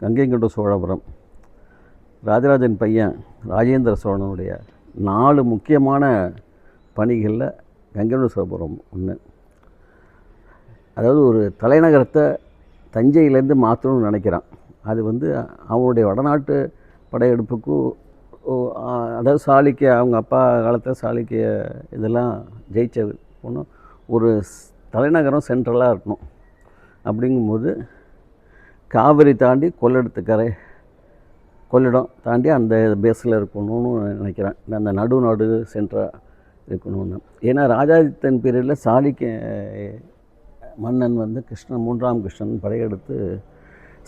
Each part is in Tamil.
கங்கை கொண்ட சோழபுரம். ராஜராஜன் பையன் ராஜேந்திர சோழனுடைய நாலு முக்கியமான பணிகளில் கங்கை கொண்ட சோழபுரம் ஒன்று அதாவது ஒரு தலைநகரத்தை தஞ்சையிலேருந்து மாற்றணும்னு நினைக்கிறான். அது வந்து அவனுடைய வடநாட்டு படையெடுப்புக்கு அதாவது சாளுக்கிய அவங்க அப்பா காலத்தில் சாளுக்கிய இதெல்லாம் ஜெயிச்ச ஒன்று ஒரு தலைநகரம் சென்ட்ரலாக இருக்கணும். அப்படிங்கும்போது காவிரி தாண்டி கொள்ளடத்து கரை கொள்ளிடம் தாண்டி அந்த பேஸில் இருக்கணும்னு நினைக்கிறேன். அந்த நடு நடு சென்டராக இருக்கணும்னு. ஏன்னா ராஜாதித்தன் பீரியடில் சாளுக்கிய மன்னன் வந்து கிருஷ்ணன் மூன்றாம் கிருஷ்ணன் படையெடுத்து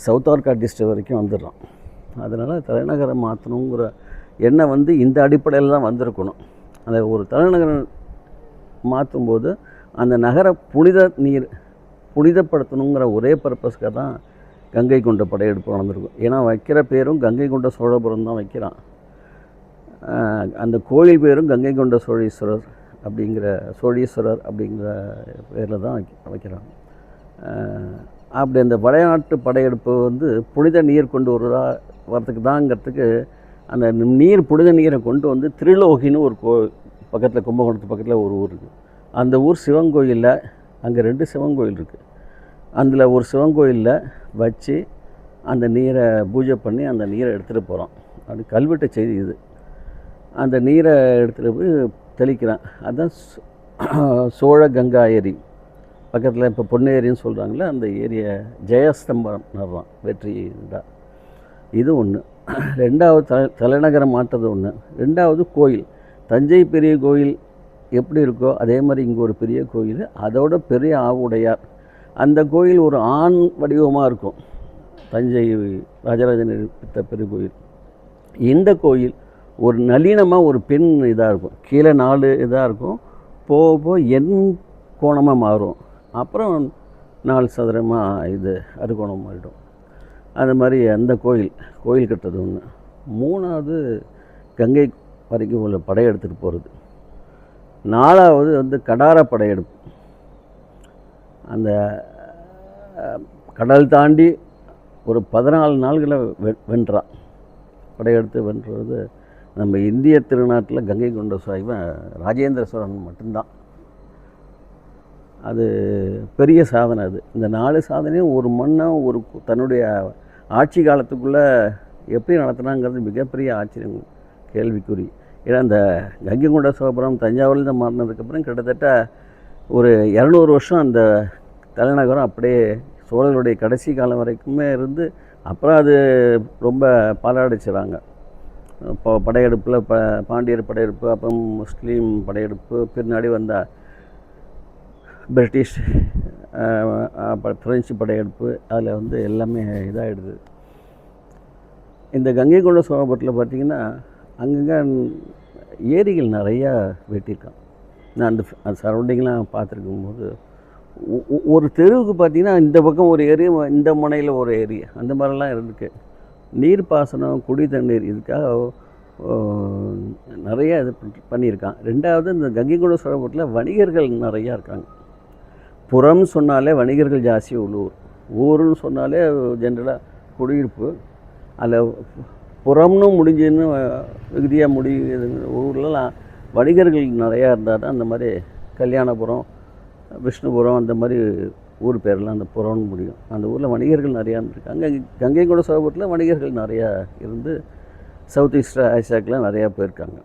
சவுத் ஆர்கா டிஸ்ட்ரிக்ட் வரைக்கும் வந்துடுறான். அதனால் தலைநகரம் மாற்றணுங்கிற எண்ணம் வந்து இந்த அடிப்படையில் தான் வந்திருக்கணும். அந்த ஒரு தலைநகரம் மாற்றும்போது அந்த நகர புனித நீர் புனிதப்படுத்தணுங்கிற ஒரே பர்பஸ்க்காக தான் கங்கை கொண்ட படையெடுப்பு நடந்திருக்கும். ஏன்னா வைக்கிற பேரும் கங்கை கொண்ட சோழபுரம் தான் வைக்கிறான். அந்த கோயில் பேரும் கங்கை கொண்ட சோழீஸ்வரர் அப்படிங்கிற சோழீஸ்வரர் அப்படிங்கிற பேரில் தான் வைக்க வைக்கிறாங்க அப்படி அந்த வடநாட்டு படையெடுப்பு வந்து புனித நீர் கொண்டு வருதா வரத்துக்கு தாங்கிறதுக்கு அந்த நீர் புனித நீரை கொண்டு வந்து திருலோகின்னு ஒரு கோ பக்கத்தில் கும்பகோணத்து பக்கத்தில் ஒரு ஊர் இருக்குது அந்த ஊர் சிவன் கோயிலில் அங்கே ரெண்டு சிவன் கோயில் இருக்குது அதில் ஒரு சிவன் கோயிலில் வச்சு அந்த நீரை பூஜை பண்ணி அந்த நீரை எடுத்துகிட்டு போகிறோம் அது கல்வெட்டு செய்தி இது. அந்த நீரை எடுத்துகிட்டு போய் தெளிக்கிறான். அதுதான் சோழ கங்கா ஏரி. பக்கத்தில் இப்போ பொன்னேரின்னு சொல்கிறாங்களே அந்த ஏரியை ஜெயஸ்தம்பரம் நடுறான் வெற்றி இது. ஒன்று ரெண்டாவது தலை தலைநகரம் மாற்றது ஒன்று ரெண்டாவது கோயில். தஞ்சை பெரிய கோயில் எப்படி இருக்கோ அதே மாதிரி இங்கே ஒரு பெரிய கோயில். அதோட பெரிய ஆவுடையார் அந்த கோயில் ஒரு ஆண் வடிவமாக இருக்கும். தஞ்சை ராஜராஜன் எடுத்த பெரிய கோயில். இந்த கோயில் ஒரு நளினமாக ஒரு பெண் இதாக இருக்கும். கீழே நாலு இதாக இருக்கும். போக போக எண் கோணமாக மாறும். அப்புறம் நாலு சதுரமாக இது அறுகோணம் மாறிடும். அது மாதிரி அந்த கோயில் கோயில் கட்டுறது ஒன்று மூணாவது கங்கை வரைக்கும் உள்ள படையெடுத்துட்டு போகிறது நாலாவது வந்து கடார படையெடுப்பு அந்த கடல் தாண்டி ஒரு பதினாலு நாள்களை வெ வென்றான் படையெடுத்து வென்றது நம்ம இந்திய திருநாட்டில் கங்கை கொண்ட சாய்வன் ராஜேந்திர சோழன் மட்டும்தான். அது பெரிய சாதனை அது. இந்த நாலு சாதனையும் ஒரு மண்ணை ஒரு தன்னுடைய ஆட்சி காலத்துக்குள்ளே எப்படி நடத்துனாங்கிறது மிகப்பெரிய ஆச்சரியம் கேள்விக்குறி. ஏன்னா இந்த கங்கை கொண்ட சோபுரம் தஞ்சாவூர்லேருந்து மாறினதுக்கப்புறம் கிட்டத்தட்ட ஒரு இரநூறு வருஷம் அந்த தலைநகரம் அப்படியே சோழர்களுடைய கடைசி காலம் வரைக்குமே இருந்து அப்புறம் அது ரொம்ப பாலாடிச்சுறாங்க இப்போ படையெடுப்பில் ப பாண்டியர் படையெடுப்பு அப்புறம் முஸ்லீம் படையெடுப்பு பின்னாடி வந்த பிரிட்டிஷ் அஹ், பிரெஞ்சு படையெடுப்பு அதில் வந்து எல்லாமே இதாகிடுது இந்த கங்கை கொண்ட சோழபுரத்தில் பார்த்திங்கன்னா அங்கங்கே ஏரிகள் நிறையா வெட்டியிருக்கான் நான் அந்த அந்த சரௌண்டிங்லாம் பார்த்துருக்கும் போது ஒரு தெருவுக்கு பார்த்திங்கன்னா இந்த பக்கம் ஒரு ஏரியா இந்த முனையில் ஒரு ஏரி. அந்த மாதிரிலாம் இருக்கு நீர்ப்பாசனம் குடி தண்ணீர் இதுக்காக நிறையா நிறைய இது பண்ணி- பண்ணியிருக்கான் ரெண்டாவது இந்த கங்கை கொண்ட சோழபுரத்தில் வணிகர்கள் நிறையா இருக்காங்க. புறம் சொன்னாலே வணிகர்கள் ஜாஸ்தி உள்ளூர். ஊருன்னு சொன்னாலே ஜென்ரலாக குடியிருப்பு. அதில் புறம்னு முடிஞ்சுன்னு மிகுதியாக முடியுது ஊர்லலாம் வணிகர்கள் நிறையா இருந்தால் தான் அந்த மாதிரி கல்யாணபுரம் விஷ்ணுபுரம் அந்த மாதிரி ஊர் பேரெலாம் அந்த புறம்னு முடியும். அந்த ஊரில் வணிகர்கள் நிறையா இருந்திருக்காங்க. கங்கை கொண்ட சோழபுரத்தில் வணிகர்கள் நிறையா இருந்து சவுத் ஈஸ்ட் ஆசியாக்கெலாம் நிறையா போயிருக்காங்க.